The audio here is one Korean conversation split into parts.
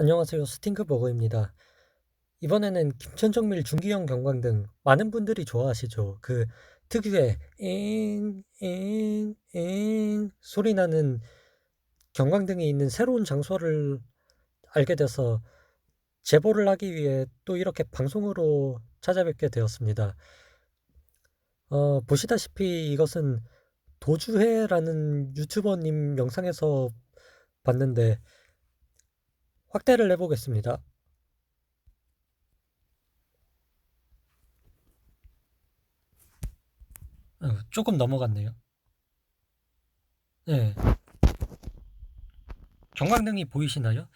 안녕하세요. 스팅크버거입니다. 이번에는 김천정밀 중기형 경광 등 많은 분들이 좋아하시죠. 그 특유의 잉, 잉, 잉 소리 나는 경광등이 있는 새로운 장소를 알게 돼서 제보를 하기 위해 또 이렇게 방송으로 찾아뵙게 되었습니다. 어, 보시다시피 이것은 도주회라는 유튜버님 영상에서 봤는데 확대를 해보겠습니다. 어, 조금 넘어갔네요. 네. 경광등이 보이시나요?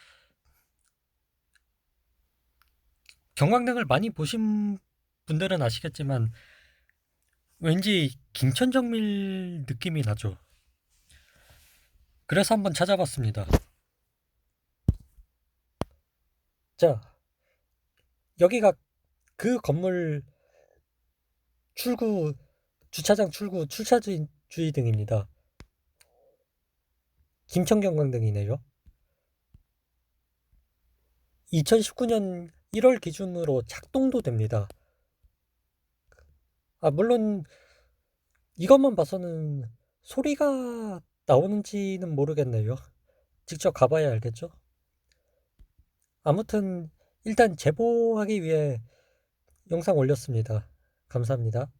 경광등을 많이 보신 분들은 아시겠지만 왠지 김천정밀 느낌이 나죠. 그래서 한번 찾아봤습니다. 자, 여기가 그 건물 출구, 주차장 출구, 출차주의 주의 등입니다. 김천경광등이네요. 2019년 1월 기준으로 작동도 됩니다. 아, 물론 이것만 봐서는 소리가 나오는지는 모르겠네요. 직접 가봐야 알겠죠? 아무튼 일단 제보하기 위해 영상 올렸습니다. 감사합니다.